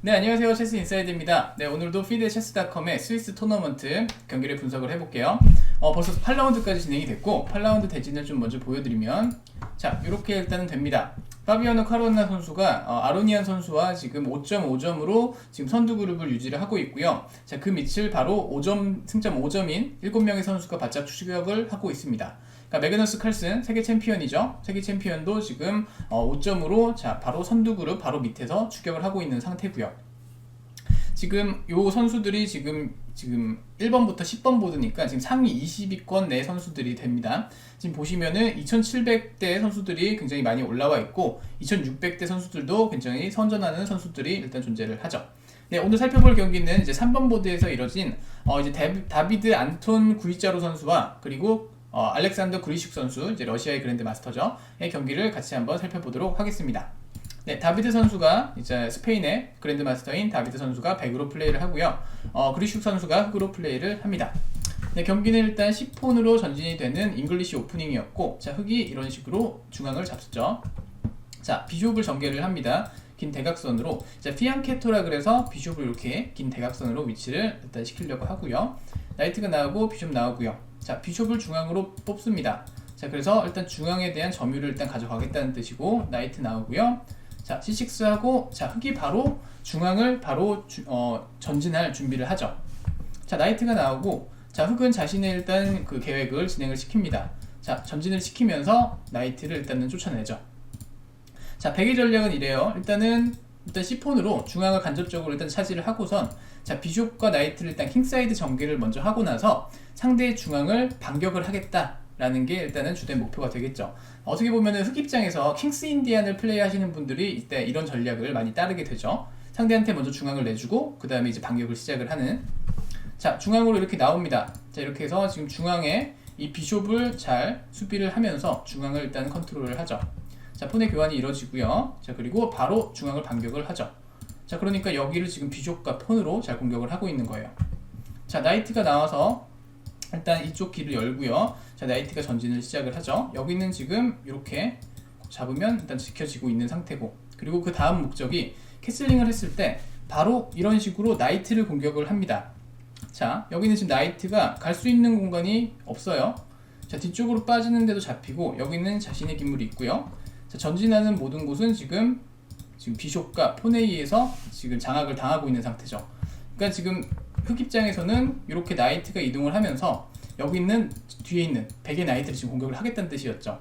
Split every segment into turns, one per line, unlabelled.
네, 안녕하세요. 체스 인사이드입니다. 네, 오늘도 피드 체스닷컴의 스위스 토너먼트 경기를 분석을 해볼게요. 어, 벌써 8라운드까지 진행이 됐고, 8라운드 대진을 좀 먼저 보여드리면, 자, 이렇게 일단은 됩니다. 파비아노 카로나 선수가 어, 아로니안 선수와 지금 5.5점으로 지금 선두 그룹을 유지를 하고 있고요. 자, 그 밑을 바로 5점, 승점 5점인 7명의 선수가 바짝 추격을 하고 있습니다. 그러니까 매그너스 칼슨 세계 챔피언이죠. 세계 챔피언도 지금 어, 5점으로 자 바로 선두 그룹 바로 밑에서 추격을 하고 있는 상태고요. 지금 요 선수들이 지금 지금 1번부터 10번 보드니까 지금 상위 20위권 내 선수들이 됩니다. 지금 보시면은 2,700대 선수들이 굉장히 많이 올라와 있고 2,600대 선수들도 굉장히 선전하는 선수들이 일단 존재를 하죠. 네, 오늘 살펴볼 경기는 이제 3번 보드에서 이뤄진 어 이제 다비, 다비드 안톤 구이자로 선수와 그리고 어, 알렉산더 그리식 선수, 이제 러시아의 그랜드 마스터죠. 의 경기를 같이 한번 살펴보도록 하겠습니다. 네, 다비드 선수가 이제 스페인의 그랜드 마스터인 다비드 선수가 100으로 플레이를 하고요. 어, 그리식 선수가 흑으로 플레이를 합니다. 네, 경기는 일단 10폰으로 전진이 되는 잉글리시 오프닝이었고, 자, 흑이 이런 식으로 중앙을 잡수죠. 자, 비숍을 전개를 합니다. 긴 대각선으로. 자, 피안케토라 그래서 비숍을 이렇게 긴 대각선으로 위치를 일단 시키려고 하고요. 나이트가 나오고 비숍 나오고요. 자, 비숍을 중앙으로 뽑습니다. 자, 그래서 일단 중앙에 대한 점유를 일단 가져가겠다는 뜻이고, 나이트 나오고요. 자, C6하고, 자, 흑이 바로 중앙을 바로 주- 어, 전진할 준비를 하죠. 자, 나이트가 나오고, 자, 흑은 자신의 일단 그 계획을 진행을 시킵니다. 자, 전진을 시키면서 나이트를 일단은 쫓아내죠. 자, 백의 전략은 이래요. 일단은 일단 C 폰으로 중앙을 간접적으로 일단 차지를 하고선 자, 비숍과 나이트를 일단 킹사이드 전개를 먼저 하고 나서 상대의 중앙을 반격을 하겠다 라는 게 일단은 주된 목표가 되겠죠. 어떻게 보면은 흑 입장에서 킹스 인디안을 플레이하시는 분들이 이때 이런 전략을 많이 따르게 되죠. 상대한테 먼저 중앙을 내주고 그 다음에 이제 반격을 시작을 하는 자 중앙으로 이렇게 나옵니다. 자 이렇게 해서 지금 중앙에 이 비숍을 잘 수비를 하면서 중앙을 일단 컨트롤을 하죠. 자 폰의 교환이 이루어지고요. 자 그리고 바로 중앙을 반격을 하죠. 자 그러니까 여기를 지금 비숍과 폰으로 잘 공격을 하고 있는 거예요. 자 나이트가 나와서 일단 이쪽 길을 열고요. 자 나이트가 전진을 시작을 하죠. 여기는 지금 이렇게 잡으면 일단 지켜지고 있는 상태고 그리고 그 다음 목적이 캐슬링을 했을 때 바로 이런 식으로 나이트를 공격을 합니다. 자 여기는 지금 나이트가 갈 수 있는 공간이 없어요. 자 뒤쪽으로 빠지는데도 잡히고 여기는 자신의 기물이 있고요. 자 전진하는 모든 곳은 지금 지금 비숍과 포네이에서 지금 장악을 당하고 있는 상태죠. 그러니까 지금 흑 입장에서는 이렇게 나이트가 이동을 하면서 여기 있는 뒤에 있는 백의 나이트를 지금 공격을 하겠다는 뜻이었죠.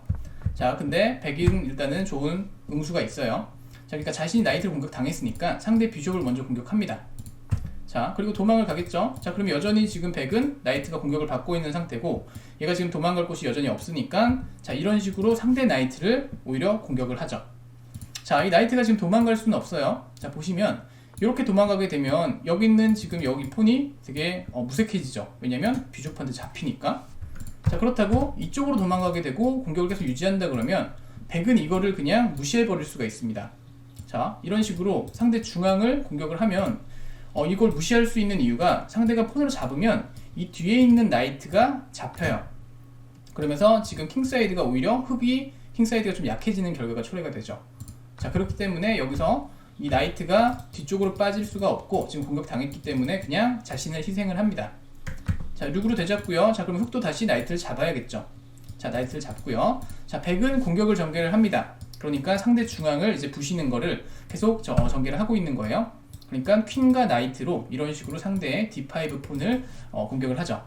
자, 근데 백인 일단은 좋은 응수가 있어요. 자, 그러니까 자신이 나이트를 공격 당했으니까 상대 비숍을 먼저 공격합니다. 자, 그리고 도망을 가겠죠. 자, 그럼 여전히 지금 백은 나이트가 공격을 받고 있는 상태고 얘가 지금 도망갈 곳이 여전히 없으니까 자, 이런 식으로 상대 나이트를 오히려 공격을 하죠. 자, 이 나이트가 지금 도망갈 수는 없어요. 자, 보시면 이렇게 도망가게 되면 여기 있는 지금 여기 폰이 되게 어, 무색해지죠. 왜냐면 비숍한테 잡히니까. 자, 그렇다고 이쪽으로 도망가게 되고 공격을 계속 유지한다 그러면 백은 이거를 그냥 무시해 버릴 수가 있습니다. 자, 이런 식으로 상대 중앙을 공격을 하면 어, 이걸 무시할 수 있는 이유가 상대가 폰으로 잡으면 이 뒤에 있는 나이트가 잡혀요. 그러면서 지금 킹사이드가 오히려 흑이 킹사이드가 좀 약해지는 결과가 초래가 되죠. 자 그렇기 때문에 여기서 이 나이트가 뒤쪽으로 빠질 수가 없고 지금 공격 당했기 때문에 그냥 자신을 희생을 합니다. 자 룩으로 되잡고요. 자 그럼 흑도 다시 나이트를 잡아야겠죠. 자 나이트를 잡고요. 자 백은 공격을 전개를 합니다. 그러니까 상대 중앙을 이제 부시는 거를 계속 저, 어, 전개를 하고 있는 거예요. 그러니까 퀸과 나이트로 이런 식으로 상대의 D5 폰을 어, 공격을 하죠.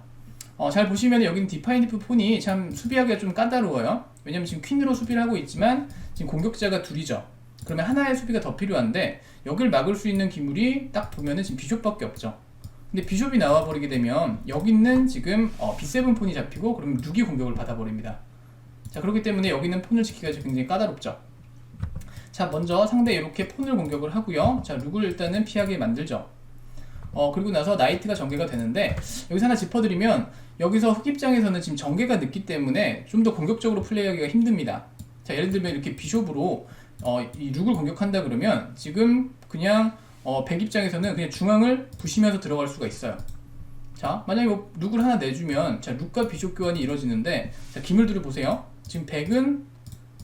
어, 잘 보시면 여기는 D5 폰이 참 수비하기가 좀 까다로워요. 왜냐면 지금 퀸으로 수비를 하고 있지만 지금 공격자가 둘이죠. 그러면 하나의 수비가 더 필요한데 여길 막을 수 있는 기물이 딱 보면은 지금 비숍밖에 없죠. 근데 비숍이 나와 버리게 되면 여기 있는 지금 어, B7 폰이 잡히고 그러면 룩이 공격을 받아버립니다. 자 그렇기 때문에 여기 있는 폰을 지키기가 굉장히 까다롭죠. 자 먼저 상대 이렇게 폰을 공격을 하고요. 자 룩을 일단은 피하게 만들죠. 어 그리고 나서 나이트가 전개가 되는데 여기서 하나 짚어드리면 여기서 흑 입장에서는 지금 전개가 늦기 때문에 좀 더 공격적으로 플레이하기가 힘듭니다. 자 예를 들면 이렇게 비숍으로 어, 이 룩을 공격한다 그러면 지금 그냥 어, 백 입장에서는 그냥 중앙을 부시면서 들어갈 수가 있어요. 자 만약에 뭐 룩을 하나 내주면 자 룩과 비숍 교환이 이루어지는데 자 기물들을 보세요. 지금 백은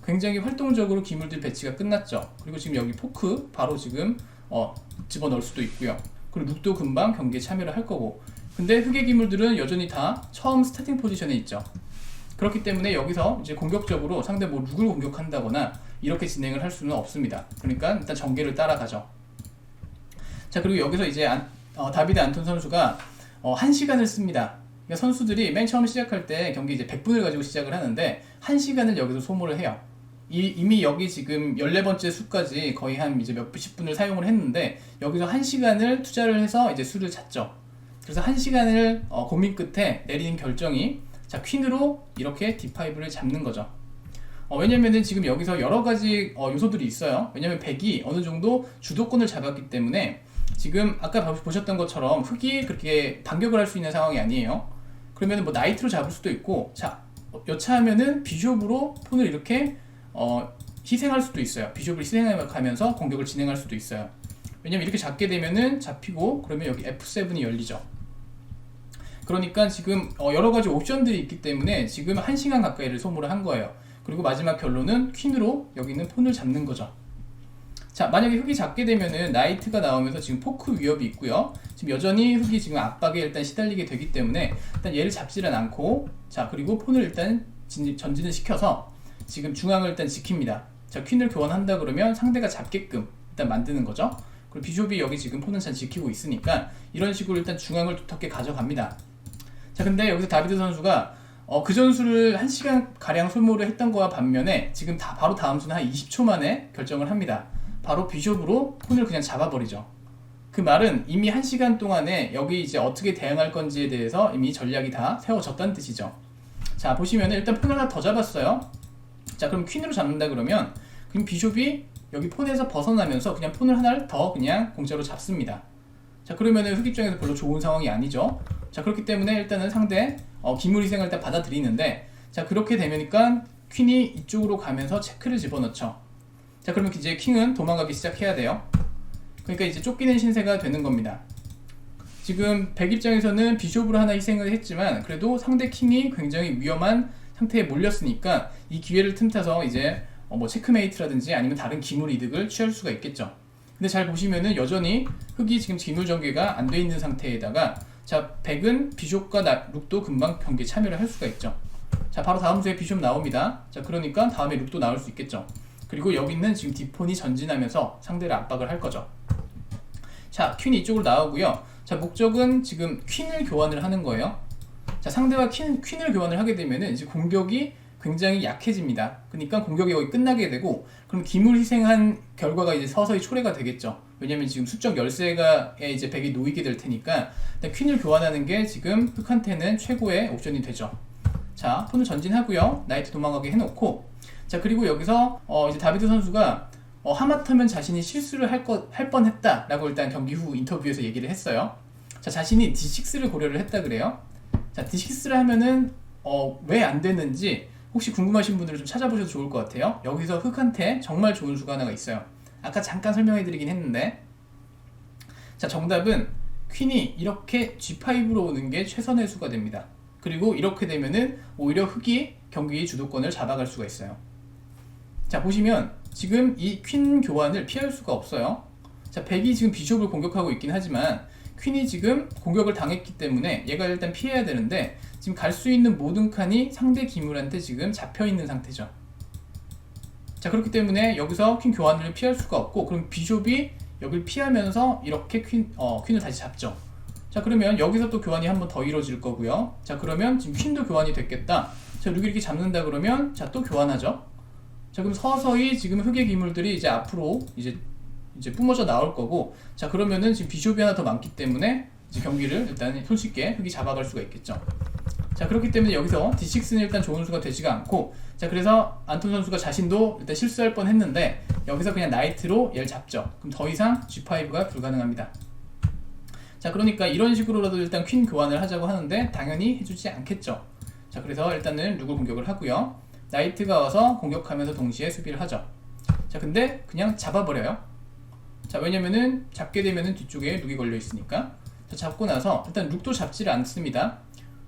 굉장히 활동적으로 기물들 배치가 끝났죠. 그리고 지금 여기 포크 바로 지금 어, 집어넣을 수도 있고요. 그리고 룩도 금방 경기에 참여를 할 거고. 근데 흑의 기물들은 여전히 다 처음 스타팅 포지션에 있죠. 그렇기 때문에 여기서 이제 공격적으로 상대 뭐 룩을 공격한다거나 이렇게 진행을 할 수는 없습니다. 그러니까 일단 전개를 따라가죠. 자 그리고 여기서 이제 안, 어, 다비드 안톤 선수가 어, 1시간을 씁니다. 그러니까 선수들이 맨 처음 시작할 때 경기 이제 100분을 가지고 시작을 하는데 1시간을 여기서 소모를 해요. 이, 이미 여기 지금 14번째 수까지 거의 한 이제 몇십 분을 사용을 했는데 여기서 1시간을 투자를 해서 이제 수를 찾죠. 그래서 1시간을 어, 고민 끝에 내리는 결정이 자 퀸으로 이렇게 D5를 잡는 거죠. 어, 왜냐면은 지금 여기서 여러 가지 어, 요소들이 있어요. 왜냐면 백이 어느 정도 주도권을 잡았기 때문에 지금 아까 봐- 보셨던 것처럼 흑이 그렇게 반격을 할 수 있는 상황이 아니에요. 그러면 뭐 나이트로 잡을 수도 있고 자 어, 여차하면은 비숍으로 폰을 이렇게 어, 희생할 수도 있어요. 비숍을 희생하면서 공격을 진행할 수도 있어요. 왜냐면 이렇게 잡게 되면은 잡히고 그러면 여기 F7이 열리죠. 그러니까 지금 어, 여러 가지 옵션들이 있기 때문에 지금 1시간 가까이를 소모를 한 거예요. 그리고 마지막 결론은 퀸으로 여기 있는 폰을 잡는 거죠. 자, 만약에 흑이 잡게 되면은 나이트가 나오면서 지금 포크 위협이 있고요. 지금 여전히 흑이 지금 압박에 일단 시달리게 되기 때문에 일단 얘를 잡지는 않고 자, 그리고 폰을 일단 진- 전진을 시켜서 지금 중앙을 일단 지킵니다. 자, 퀸을 교환한다 그러면 상대가 잡게끔 일단 만드는 거죠. 그리고 비숍이 여기 지금 폰은 잘 지키고 있으니까 이런 식으로 일단 중앙을 두텁게 가져갑니다. 자, 근데 여기서 다비드 선수가 어, 그 전술을 1시간 가량 소모를 했던 거와 반면에 지금 다 바로 다음 수는 한 20초 만에 결정을 합니다. 바로 비숍으로 폰을 그냥 잡아버리죠. 그 말은 이미 1시간 동안에 여기 이제 어떻게 대응할 건지에 대해서 이미 전략이 다 세워졌다는 뜻이죠. 자, 보시면 일단 폰 하나 더 잡았어요. 자, 그럼 퀸으로 잡는다 그러면 그럼 비숍이 여기 폰에서 벗어나면서 그냥 폰을 하나를 더 그냥 공짜로 잡습니다. 자, 그러면은 흑 입장에서 별로 좋은 상황이 아니죠. 자, 그렇기 때문에 일단은 상대 어, 기물 희생을 일단 받아들이는데 자, 그렇게 되면니까 퀸이 이쪽으로 가면서 체크를 집어넣죠. 자, 그러면 이제 킹은 도망가기 시작해야 돼요. 그러니까 이제 쫓기는 신세가 되는 겁니다. 지금 백 입장에서는 비숍으로 하나 희생을 했지만 그래도 상대 킹이 굉장히 위험한 상태에 몰렸으니까 이 기회를 틈타서 이제 어, 뭐 체크메이트라든지 아니면 다른 기물 이득을 취할 수가 있겠죠. 근데 잘 보시면은 여전히 흑이 지금 기물 전개가 안 돼 있는 상태에다가 자 백은 비숍과 나, 룩도 금방 경기에 참여를 할 수가 있죠. 자 바로 다음 수에 비숍 나옵니다. 자 그러니까 다음에 룩도 나올 수 있겠죠. 그리고 여기 있는 지금 디폰이 전진하면서 상대를 압박을 할 거죠. 자 퀸이 이쪽으로 나오고요. 자 목적은 지금 퀸을 교환을 하는 거예요. 자 상대와 퀸, 퀸을 교환을 하게 되면은 이제 공격이 굉장히 약해집니다. 그러니까 공격이 거의 끝나게 되고 그럼 기물 희생한 결과가 이제 서서히 초래가 되겠죠. 왜냐면 지금 수적 열쇠가 이제 백이 놓이게 될 테니까 일단 퀸을 교환하는 게 지금 흑한테는 최고의 옵션이 되죠. 자 폰을 전진하고요. 나이트 도망가게 해놓고 자 그리고 여기서 어 이제 다비드 선수가 어, 하마터면 자신이 실수를 할, 것, 할 뻔했다라고 일단 경기 후 인터뷰에서 얘기를 했어요. 자 자신이 D6를 고려를 했다 그래요. 자 D6를 하면은 어, 왜 안 되는지 혹시 궁금하신 분들은 좀 찾아보셔도 좋을 것 같아요. 여기서 흑한테 정말 좋은 수가 하나가 있어요. 아까 잠깐 설명해 드리긴 했는데 자 정답은 퀸이 이렇게 G5로 오는 게 최선의 수가 됩니다. 그리고 이렇게 되면은 오히려 흑이 경기 주도권을 잡아갈 수가 있어요. 자 보시면 지금 이 퀸 교환을 피할 수가 없어요. 자 백이 지금 비숍을 공격하고 있긴 하지만 퀸이 지금 공격을 당했기 때문에 얘가 일단 피해야 되는데 지금 갈 수 있는 모든 칸이 상대 기물한테 지금 잡혀 있는 상태죠. 자 그렇기 때문에 여기서 퀸 교환을 피할 수가 없고 그럼 비숍이 여기를 피하면서 이렇게 퀸, 어, 퀸을 다시 잡죠. 자 그러면 여기서 또 교환이 한 번 더 이루어질 거고요. 자 그러면 지금 퀸도 교환이 됐겠다. 자 룩이 이렇게 잡는다 그러면 자 또 교환하죠. 자 그럼 서서히 지금 흑의 기물들이 이제 앞으로 이제 이제 뿜어져 나올 거고 자 그러면은 지금 비숍이 하나 더 많기 때문에 이제 경기를 일단 손쉽게 흑이 잡아갈 수가 있겠죠. 자 그렇기 때문에 여기서 D6는 일단 좋은 수가 되지가 않고 자 그래서 안톤 선수가 자신도 일단 실수할 뻔 했는데 여기서 그냥 나이트로 얘를 잡죠. 그럼 더 이상 G5가 불가능합니다. 자 그러니까 이런 식으로라도 일단 퀸 교환을 하자고 하는데 당연히 해주지 않겠죠. 자 그래서 일단은 룩을 공격을 하고요. 나이트가 와서 공격하면서 동시에 수비를 하죠. 자 근데 그냥 잡아버려요. 자 왜냐면은 잡게 되면은 뒤쪽에 룩이 걸려 있으니까 자 잡고 나서 일단 룩도 잡지를 않습니다.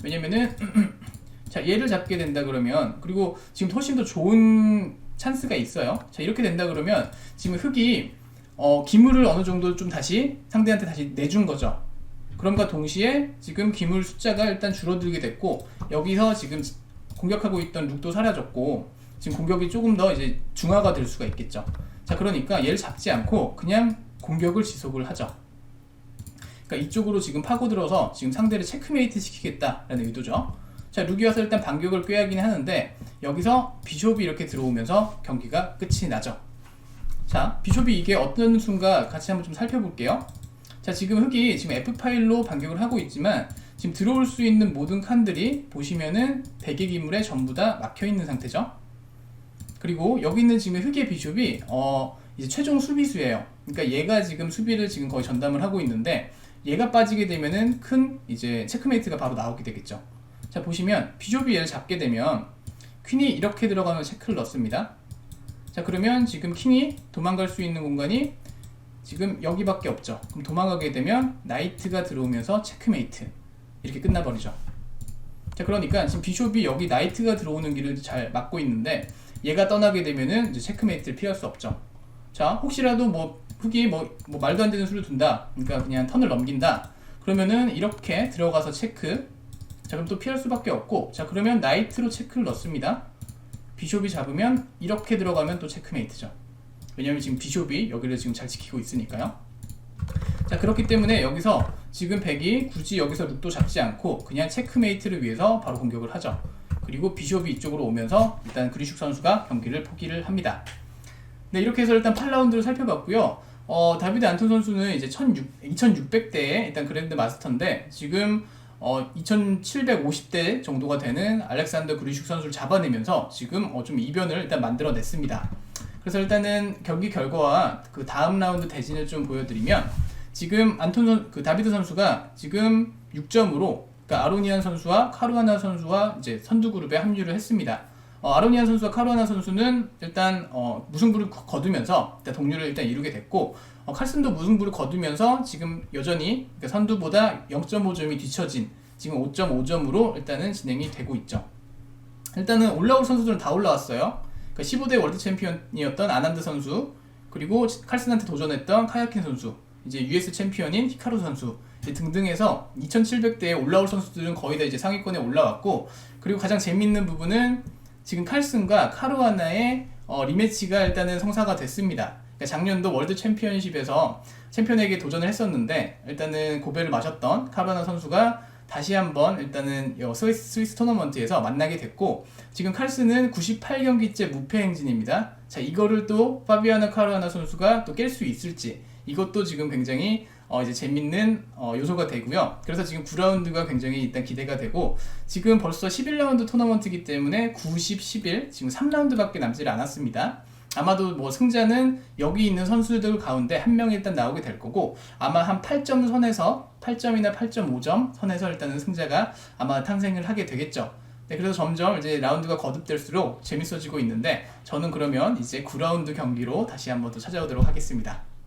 왜냐면은 자 얘를 잡게 된다 그러면 그리고 지금 훨씬 더 좋은 찬스가 있어요. 자 이렇게 된다 그러면 지금 흑이 어, 기물을 어느 정도 좀 다시 상대한테 다시 내준 거죠. 그럼과 동시에 지금 기물 숫자가 일단 줄어들게 됐고 여기서 지금 공격하고 있던 룩도 사라졌고 지금 공격이 조금 더 이제 중화가 될 수가 있겠죠. 자 그러니까 얘를 잡지 않고 그냥 공격을 지속을 하죠. 그러니까 이쪽으로 지금 파고들어서 지금 상대를 체크메이트 시키겠다라는 의도죠. 자 룩이 와서 일단 반격을 꾀하긴 하는데 여기서 비숍이 이렇게 들어오면서 경기가 끝이 나죠. 자 비숍이 이게 어떤 순간 같이 한번 좀 살펴볼게요. 자 지금 흑이 지금 F8로 반격을 하고 있지만 지금 들어올 수 있는 모든 칸들이 보시면은 베개 기물에 전부 다 막혀 있는 상태죠. 그리고 여기 있는 지금 흑의 비숍이 어 이제 최종 수비수예요. 그러니까 얘가 지금 수비를 지금 거의 전담을 하고 있는데 얘가 빠지게 되면은 큰 이제 체크메이트가 바로 나오게 되겠죠. 자 보시면 비숍이 얘를 잡게 되면 퀸이 이렇게 들어가면 체크를 넣습니다. 자 그러면 지금 킹이 도망갈 수 있는 공간이 지금 여기밖에 없죠. 그럼 도망가게 되면 나이트가 들어오면서 체크메이트 이렇게 끝나버리죠. 자 그러니까 지금 비숍이 여기 나이트가 들어오는 길을 잘 막고 있는데 얘가 떠나게 되면은 이제 체크메이트를 피할 수 없죠. 자 혹시라도 뭐 흑이 뭐, 뭐 말도 안 되는 수를 둔다. 그러니까 그냥 턴을 넘긴다. 그러면은 이렇게 들어가서 체크. 자 그럼 또 피할 수밖에 없고 자 그러면 나이트로 체크를 넣습니다. 비숍이 잡으면 이렇게 들어가면 또 체크메이트죠. 왜냐면 지금 비숍이 여기를 지금 잘 지키고 있으니까요. 자 그렇기 때문에 여기서 지금 백이 굳이 여기서 룩도 잡지 않고 그냥 체크메이트를 위해서 바로 공격을 하죠. 그리고 비숍이 이쪽으로 오면서 일단 그리슉 선수가 경기를 포기를 합니다. 네 이렇게 해서 일단 8라운드를 살펴봤고요. 어, 다비드 안톤 선수는 이제 2600대의 일단 그랜드 마스터인데 지금 어, 2750대 정도가 되는 알렉산더 그리슉 선수를 잡아내면서 지금 어, 좀 이변을 일단 만들어냈습니다. 그래서 일단은 경기 결과와 그 다음 라운드 대진을 좀 보여드리면 지금 안톤 선, 그 다비드 선수가 지금 6점으로 그러니까 아로니안 선수와 카루아나 선수와 이제 선두 그룹에 합류를 했습니다. 어, 아로니안 선수와 카루아나 선수는 일단 어, 무승부를 거- 거두면서 일단 동률을 일단 이루게 됐고 어, 칼슨도 무승부를 거두면서 지금 여전히 그러니까 선두보다 0.5점이 뒤처진 지금 5.5점으로 일단은 진행이 되고 있죠. 일단은 올라올 선수들은 다 올라왔어요. 그러니까 15대 월드 챔피언이었던 아난드 선수 그리고 칼슨한테 도전했던 카야킨 선수 이제 US 챔피언인 히카루 선수 등등해서 2700대에 올라올 선수들은 거의 다 이제 상위권에 올라왔고 그리고 가장 재밌는 부분은 지금 칼슨과 카루아나의 어, 리매치가 일단은 성사가 됐습니다. 그러니까 작년도 월드 챔피언십에서 챔피언에게 도전을 했었는데 일단은 고배를 마셨던 카루아나 선수가 다시 한번 일단은 이 스위스, 스위스 토너먼트에서 만나게 됐고 지금 칼슨은 98경기째 무패 행진입니다. 자 이거를 또 파비아나 카루아나 선수가 또 깰 수 있을지 이것도 지금 굉장히 어, 이제 재밌는 어, 요소가 되고요. 그래서 지금 9라운드가 굉장히 일단 기대가 되고 지금 벌써 11라운드 토너먼트이기 때문에 90, 11 지금 3라운드밖에 남지 않았습니다. 아마도 뭐 승자는 여기 있는 선수들 가운데 한 명이 일단 나오게 될 거고 아마 한 8점 선에서 8점이나 8.5점 선에서 일단은 승자가 아마 탄생을 하게 되겠죠. 네, 그래서 점점 이제 라운드가 거듭될수록 재밌어지고 있는데 저는 그러면 이제 9라운드 경기로 다시 한번 또 찾아오도록 하겠습니다.